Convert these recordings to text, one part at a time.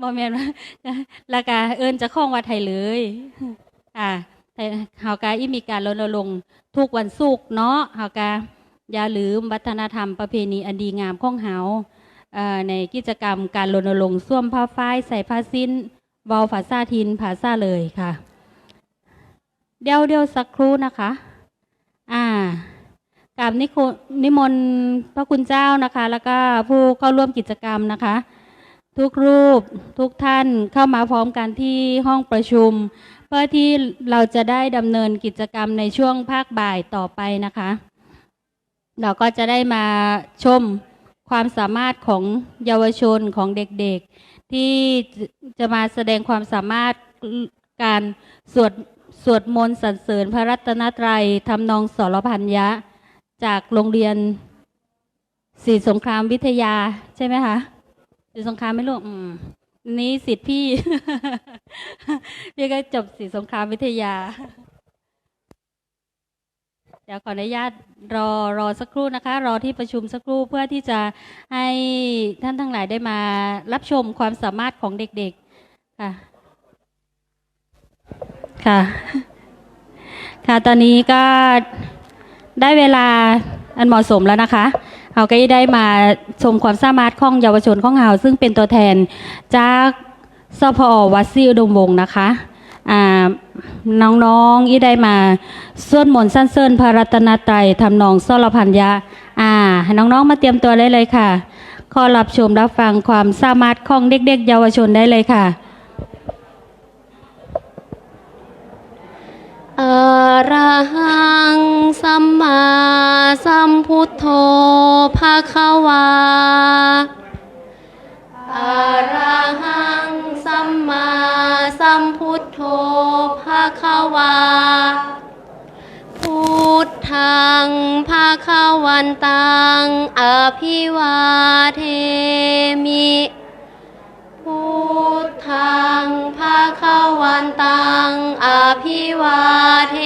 บอแมนว่าราคาเอิญจะคล้องวัดไทยเลยอ่าแต่เฮากาอีมีการรณรงค์ทุกวันศุกร์เนาะเฮากาอย่าลืมวัฒนธรรมประเพณีอันดีงามของเฮาในกิจกรรมการรณรงค์ส้วมผ้าฝ้ายใส่ผ้าสิ้นเวาภาษาทินภาษาเลยค่ะ เดี๋ยวเดี๋ยวสักครู่นะคะ กราบนิโคนิมนต์พระคุณเจ้านะคะ แล้วก็ผู้เข้าร่วมกิจกรรมนะคะ ทุกรูปทุกท่านเข้ามาพร้อมกันที่ห้องประชุม เพื่อที่เราจะได้ดำเนินกิจกรรมในช่วงภาคบ่ายต่อไปนะคะ เราก็จะได้มาชมความสามารถของเยาวชนของเด็กๆ ที่จะมาแสดงความสามารถการสวดสวดมนต์สรรเสริญพระรัตนตรัยทำนองสรพัญญะ จากโรงเรียนศรีสงครามวิทยาใช่ไหมคะศรีสงครามไม่รู้อืมนี่สิทธิ์พี่ พี่ก็จบศรีสงครามวิทยา เดี๋ยวขออนุญาตรอรอสักครู่นะคะ รอที่ประชุมสักครู่เพื่อที่จะให้ท่านทั้งหลายได้มารับชมความสามารถของเด็กๆ ค่ะ ค่ะ ค่ะตอนนี้ก็ ได้เวลาอันเหมาะสมแล้วนะคะเราก็ได้มาชมความสามารถของเยาวชนของเราซึ่งเป็นตัวแทนจากสพอวัดซีอุดมวงศ์นะคะอ่าน้องๆที่ได้มาส่วดมนสั้นเซินพระรัตนตรัยทำนองสรพัญญาอ่าน้องๆมาเตรียมตัวได้เลยค่ะขอรับชมรับฟังความสามารถของเด็กๆ เยาวชนได้เลยค่ะ อระหังสัมมาสัมพุทโธภาควาอระหังสัมมาสัมพุทโธภาควา พุทธังภาควันตังอภิวาเทมิ พุท ธังภาควันตังอภิวาเท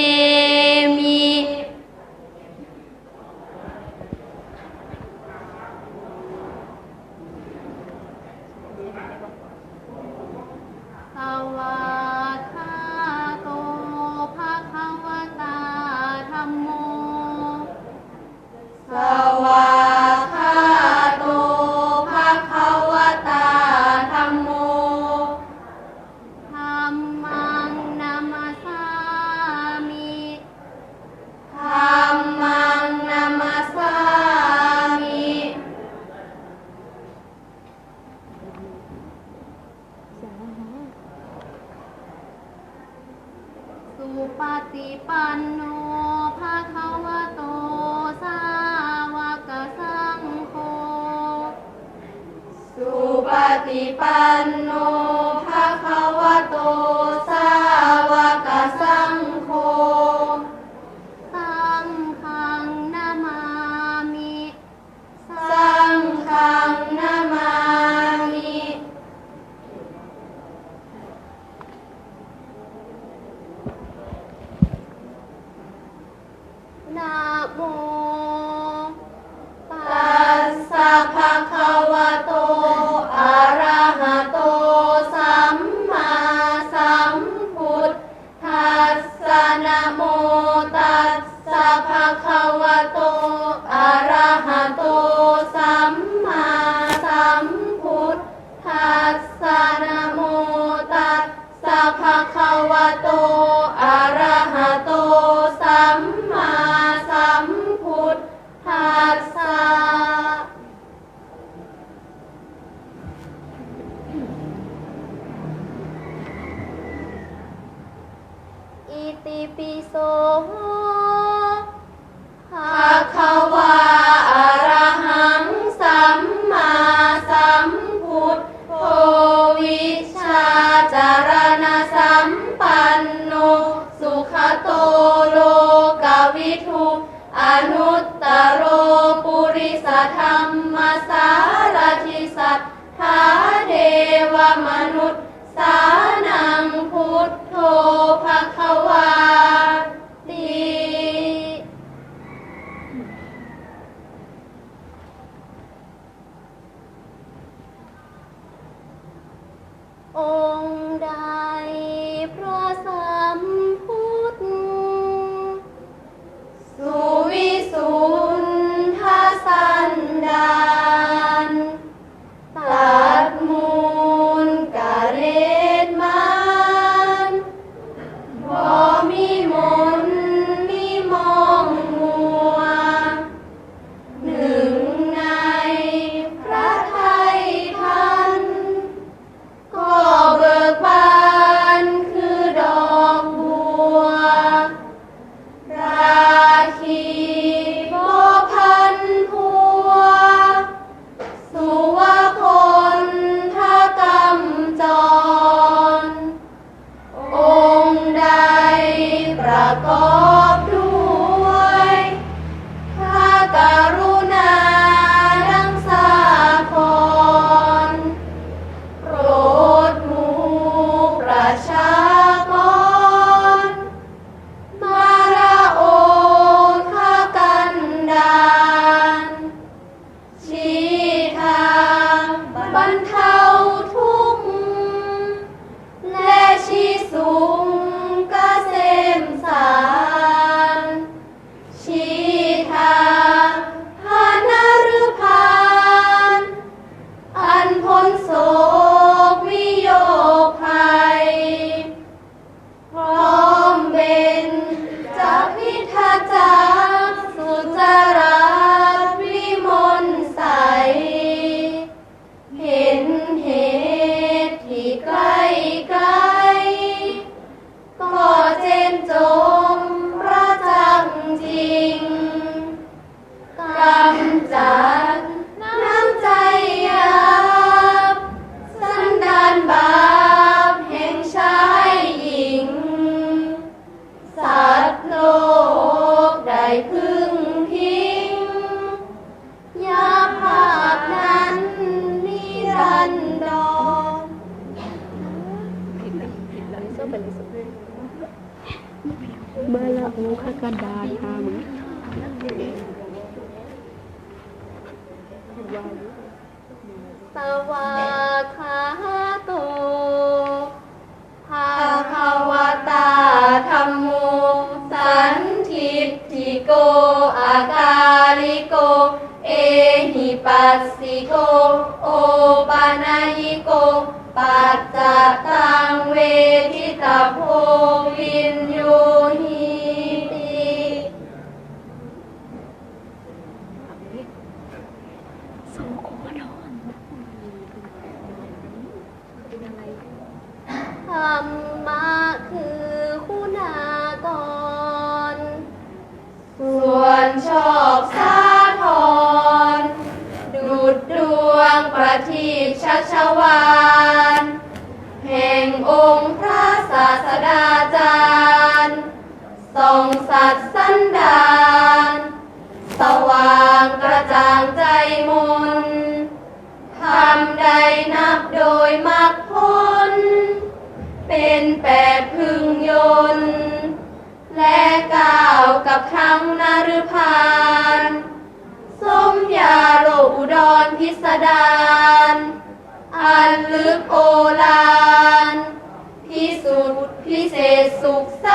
มิ ปันโนภาควโต สาวกสังโฆ สุปฏิปันโนภาควโต นะโมตัสสะภะคะวะโต อะระหะโต สัมมาสัมพุทธัสสะนะโมตัสสะภะคะวะโต อะระหะโต สัมมาสัมพุทธัสสะนะโมตัสสะภะคะวะโต ธรรมสารทิสัตถาเทวมนุษย์ สานังพุทธโธภควาติองค์ใดพระสัมพุทธสุวิสุ Bye. กันดารทำสวากขาโตภาควตาธรรมโมสันทิฏฐิโก อาการิโก เอหิปัสสิโก โอปานายโก ปัจจตังเวทิตาโพวิน ก้าวกับทั้งนฤพานสมยาโลอุดรพิสดารอันลึกโอฬารพิสุทธิพิเศษสุขใส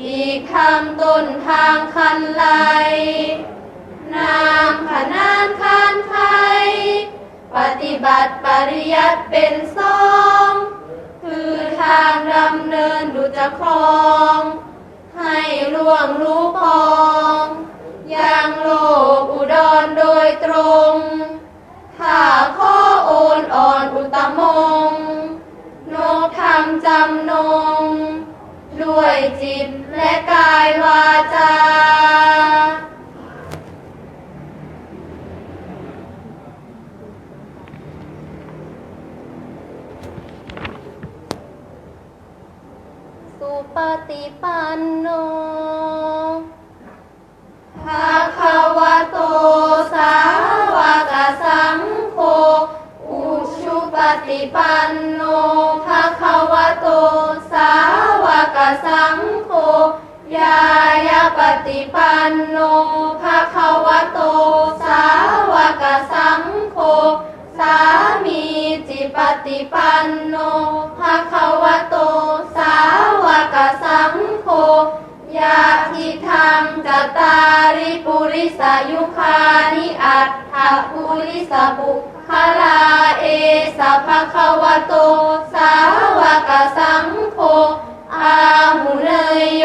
อีกทางต้นทางคันไลนามขนานคานไทย ปฏิบัติปริยัติเป็นสอง คือทางดำเนินดูจะครอง ร่วงรู้ปองอย่างโลกอุดรโดยตรงถ้าข้อโอนอ่อนอุตมงนกทำจำนง ด้วยจิตและกายวาจา สุ ปฏิปันโนภะคะวะโตสาวกสังโฆ อุชุปฏิปันโนภะคะวะโตสาวกสังโฆ ยายาปฏิปันโนภะคะวะโตสาวกสังโฆ สามีจิปฏิปันโนภะคะวะโต ริปุริสายุคานิอัตถปุริสบุคลาเอสะภะคะวะโต สาวกสังโฆอาหุเนยโย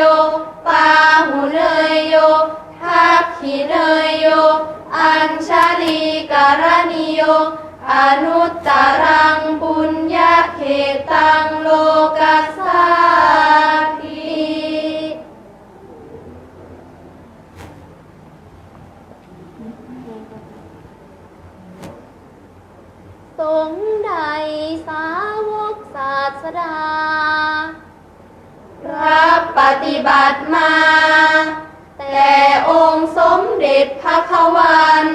ปาหุเนยโยทักขิเนยโย อัญชลีการณิโย อนุตตร บัติมา แต่องค์สมเด็จพระควัน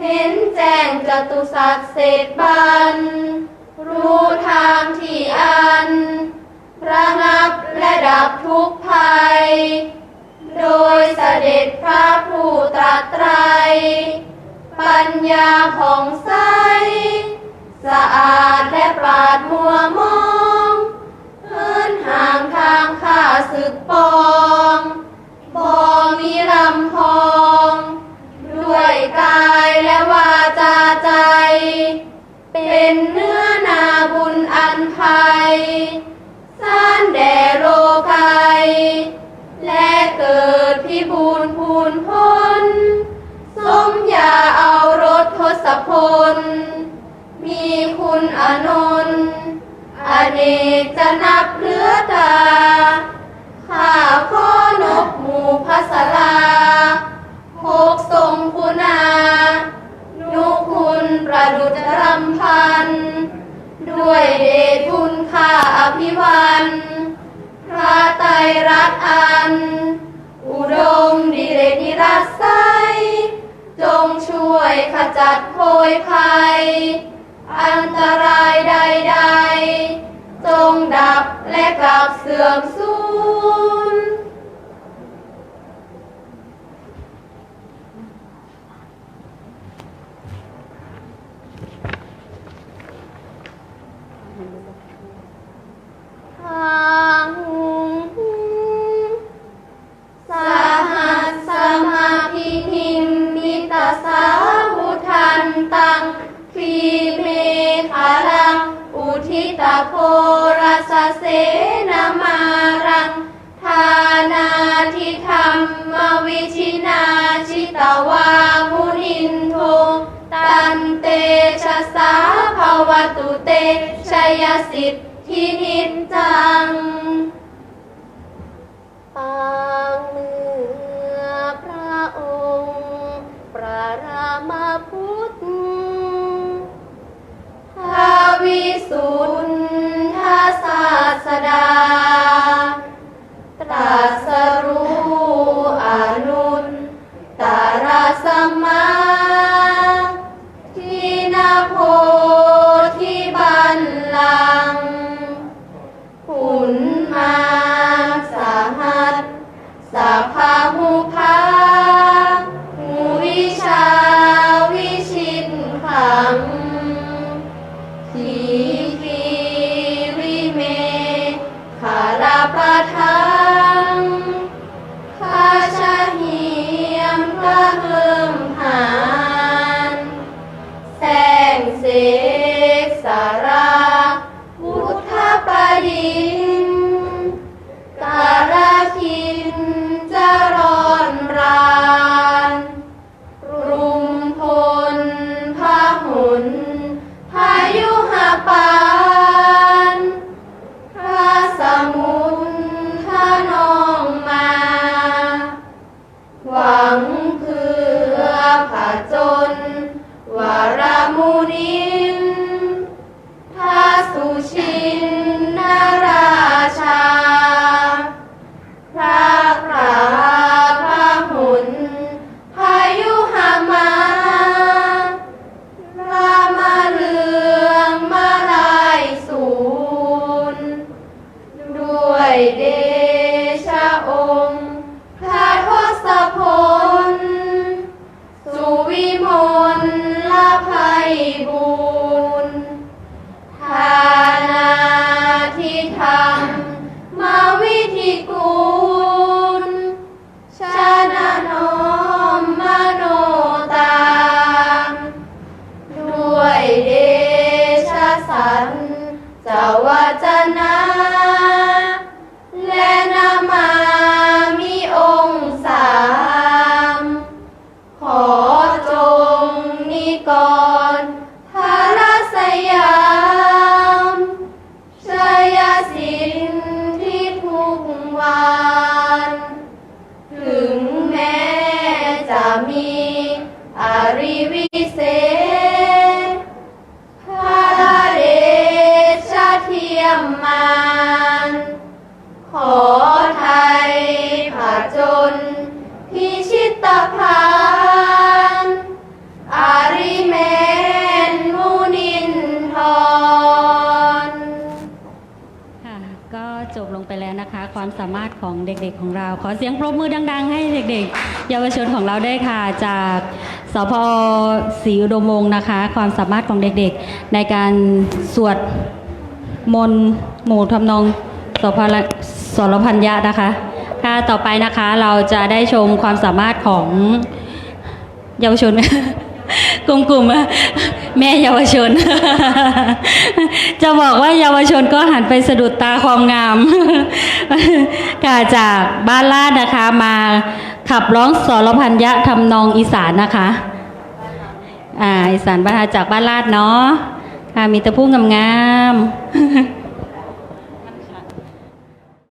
เห็นแจ้งจตุสัตว์เศษบัน รู้ทางที่อัน ระงับและดับทุกภัย โดยเสด็จพระผู้ตรัสไตร ปัญญาผ่องใส สะอาดและปราดมัวมอง ห่างทางข้าศึกปองบ่มีลำพอง ด้วยกายและวาจาใจ เป็นเนื้อนาบุญอันภัย ยรักอัน อุดมดิเรกนิรัสไซจงช่วยขจัดโพยภัย อันตรายใดๆ จงดับและกลับเสื่อมสูญทาง โพรัสเสนามารัง ทานาทิธรรมวิชินาชิตวามุนินโทตันเตชะสาภาวตุเตชยสิทธินิจัง สันจาว ของเรา ขอเสียงปรบมือดัง ๆ ให้เด็กๆ เยาวชนของเราได้ค่ะ จากสพศรีอุดมวงศ์นะคะ ความสามารถของเด็กๆ ในการสวดมนต์หมู่ทำนองสพละสรพัญญะนะคะค่ะต่อไปนะคะเราจะได้ชมความสามารถของเยาวชนกลุ่มกลุ่มๆ แม่เยาวชน จะบอกว่าเยาวชนก็หันไปสะดุดตาความงามค่ะจากบ้านลาดนะคะมาขับร้องสรพันยะทำนองอีสานนะคะอ่าอีสานบ้านจากบ้านลาดเนาะค่ะมีตะพุ่งงามๆ